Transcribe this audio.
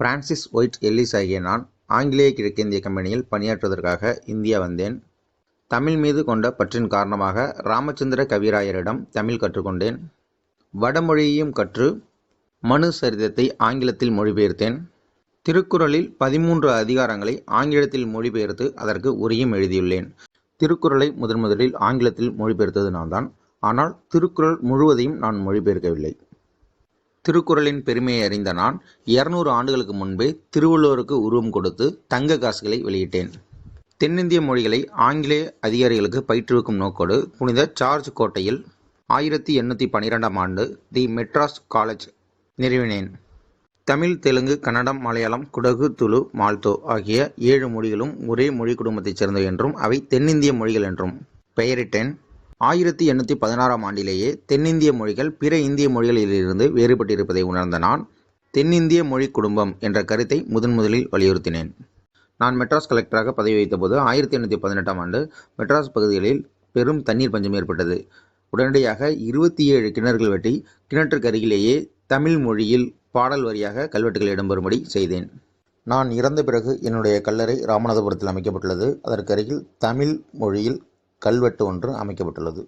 Francis white Ellis ஆகிய நான் ஆங்கிலேய கிழக்கிந்திய கம்பெனியில் பணியாற்றுவதற்காக இந்தியா வந்தேன். தமிழ் மீது கொண்ட பற்றின் காரணமாக ராமச்சந்திர கவிராயரிடம் தமிழ் கற்றுக்கொண்டேன். வடமொழியையும் கற்று மனு சரிதத்தை ஆங்கிலத்தில் மொழிபெயர்த்தேன். திருக்குறளில் பதிமூன்று அதிகாரங்களை ஆங்கிலத்தில் மொழிபெயர்த்து அதற்கு உரையும் எழுதியுள்ளேன். திருக்குறளை முதன் முதலில் ஆங்கிலத்தில் மொழிபெயர்த்தது நான் தான் ஆனால் திருக்குறள் முழுவதையும் நான் மொழிபெயர்க்கவில்லை. திருக்குறளின் பெருமையை அறிந்த நான் இருநூறு ஆண்டுகளுக்கு முன்பே திருவள்ளுவருக்கு உருவம் கொடுத்து தங்க காசுகளை வெளியிட்டேன். தென்னிந்திய மொழிகளை ஆங்கிலேய அதிகாரிகளுக்கு பயிற்றுவிக்கும் நோக்கோடு புனித சார்ஜ் கோட்டையில் ஆயிரத்தி எண்ணூற்றி பன்னிரெண்டாம் ஆண்டு தி மெட்ராஸ் காலேஜ் நிறுவினேன். தமிழ் தெலுங்கு கன்னடம் மலையாளம் குடகு துளு மால்தோ ஆகிய ஏழு மொழிகளும் ஒரே மொழி குடும்பத்தைச் சேர்ந்தவை என்றும் அவை தென்னிந்திய மொழிகள் என்றும் பெயரிட்டேன். ஆயிரத்தி எண்ணூற்றி பதினாறாம் ஆண்டிலேயே தென்னிந்திய மொழிகள் பிற இந்திய மொழிகளிலிருந்து வேறுபட்டிருப்பதை உணர்ந்த நான் தென்னிந்திய மொழி குடும்பம் என்ற கருத்தை முதன் முதலில் வலியுறுத்தினேன். நான் மெட்ராஸ் கலெக்டராக பதவி வைத்தபோது ஆயிரத்தி எண்ணூற்றி பதினெட்டாம் ஆண்டு மெட்ராஸ் பகுதிகளில் பெரும் தண்ணீர் பஞ்சம் ஏற்பட்டது. உடனடியாக இருபத்தி ஏழு கிணறுகள் வெட்டி கிணற்றுக்கு அருகிலேயே தமிழ் மொழியில் பாடல் வரியாக கல்வெட்டுகள் இடம்பெறும்படி செய்தேன். நான் இறந்த பிறகு என்னுடைய கல்லறை ராமநாதபுரத்தில் அமைக்கப்பட்டுள்ளது. அதற்கருகில் தமிழ் மொழியில் கல்வெட்டு ஒன்று அமைக்கப்பட்டுள்ளது.